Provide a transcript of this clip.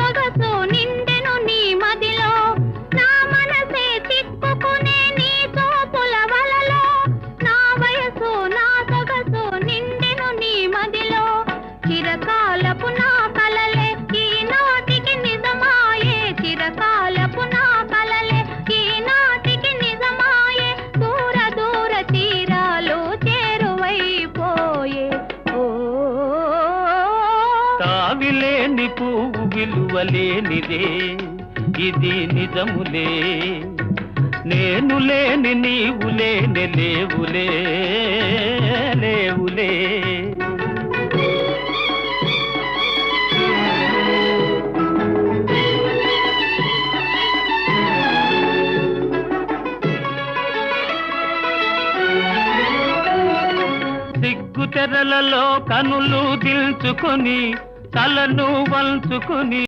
సొగసు నిండెను నీ మదిలో. నా మనసే చిక్కుకునే నీ చూపుల వలలో. నా వయసు నా సొగసు నిండెను నీ మదిలో. చిరకాలపు నా కలలే ఈ నాటికి నిజమాయే చిరకాల తావిలేని పువ్వు విలువలేనిదే. ఇది నిజములే. నేను లేని నీవు లేని లేవులే లేవులే. సిగ్గు తెరలలో కనులు దిల్చుకొని తలను వంచుకుని